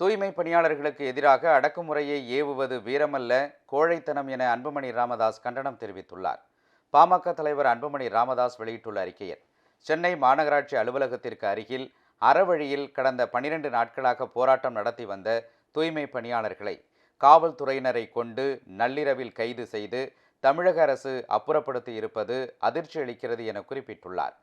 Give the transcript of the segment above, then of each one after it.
தூய்மை பணியாளர்களுக்கு எதிராக அடக்குமுறையை ஏவுவது வீரமல்ல கோழைத்தனம் என அன்புமணி ராமதாஸ் கண்டனம் தெரிவித்துள்ளார். பாமக தலைவர் அன்புமணி ராமதாஸ் வெளியிட்டுள்ள அறிக்கையில் சென்னை மாநகராட்சி அலுவலகத்திற்கு அருகில் அறவழியில் கடந்த பனிரெண்டு நாட்களாக போராட்டம் நடத்தி வந்த தூய்மை பணியாளர்களை காவல்துறையினரை கொண்டு நள்ளிரவில் கைது செய்து தமிழக அரசு அப்புறப்படுத்தி இருப்பது அதிர்ச்சி அளிக்கிறது என குறிப்பிட்டுள்ளார்.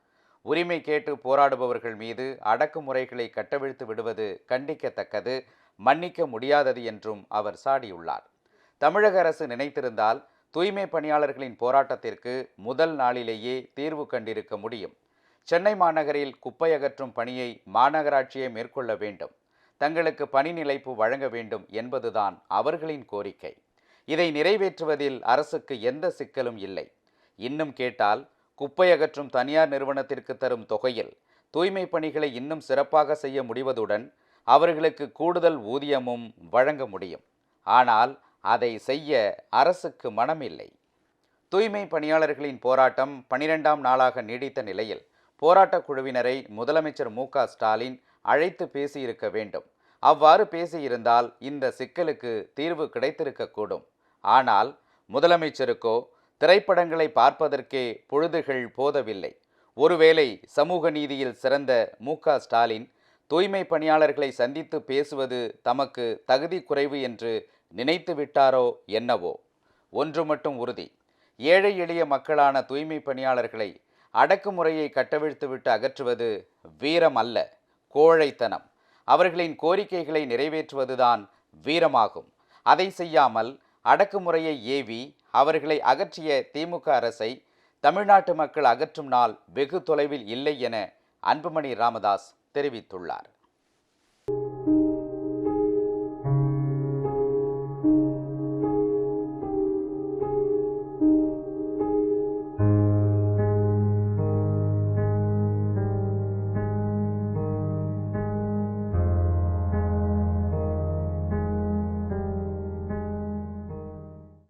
உரிமை கேட்டு போராடுபவர்கள் மீது அடக்குமுறைகளை கட்டவிழ்த்து விடுவது கண்டிக்கத்தக்கது மன்னிக்க முடியாதது என்றும் அவர் சாடியுள்ளார். தமிழக அரசு நினைத்திருந்தால் தூய்மை பணியாளர்களின் போராட்டத்திற்கு முதல் நாளிலேயே தீர்வு கண்டிருக்க முடியும். சென்னை மாநகரில் குப்பை அகற்றும் பணியை மாநகராட்சியே மேற்கொள்ள வேண்டும். தங்களுக்கு பணி நிலைப்பு வழங்க வேண்டும் என்பதுதான் அவர்களின் கோரிக்கை. இதை நிறைவேற்றுவதில் அரசுக்கு எந்த சிக்கலும் இல்லை. இன்னும் கேட்டால் குப்பை அகற்றும் தனியார் நிறுவனத்திற்கு தரும் தொகையில் தூய்மை பணிகளை இன்னும் சிறப்பாக செய்ய முடிவதுடன் அவர்களுக்கு கூடுதல் ஊதியமும் வழங்க முடியும். ஆனால் அதை செய்ய அரசுக்கு மனமில்லை. தூய்மை பணியாளர்களின் போராட்டம் பனிரெண்டாம் நாளாக நீடித்த நிலையில் போராட்டக் குழுவினரை முதலமைச்சர் மு ஸ்டாலின் அழைத்து பேசியிருக்க வேண்டும். அவ்வாறு பேசியிருந்தால் இந்த சிக்கலுக்கு தீர்வு கிடைத்திருக்கக்கூடும். ஆனால் முதலமைச்சருக்கோ திரைப்படங்களை பார்ப்பதற்கே பொழுதுகள் போதவில்லை. ஒருவேளை சமூக நீதியில் சிறந்த மு. ஸ்டாலின் தூய்மை பணியாளர்களை சந்தித்து பேசுவது தமக்கு தகுதி குறைவு என்று நினைத்து விட்டாரோ என்னவோ? ஒன்று மட்டும் உறுதி. ஏழை எளிய மக்களான தூய்மை பணியாளர்களை அடக்குமுறையை கட்டவிழ்த்துவிட்டு அகற்றுவது வீரம் அல்ல கோழைத்தனம். அவர்களின் கோரிக்கைகளை நிறைவேற்றுவதுதான் வீரமாகும். அதை செய்யாமல் அடக்குமுறையை ஏவி அவர்களை அகற்றிய திமுக அரசை தமிழ்நாட்டு மக்கள் அகற்றும் நாள் வெகு தொலைவில் இல்லை என அன்புமணி ராமதாஸ் தெரிவித்துள்ளார்.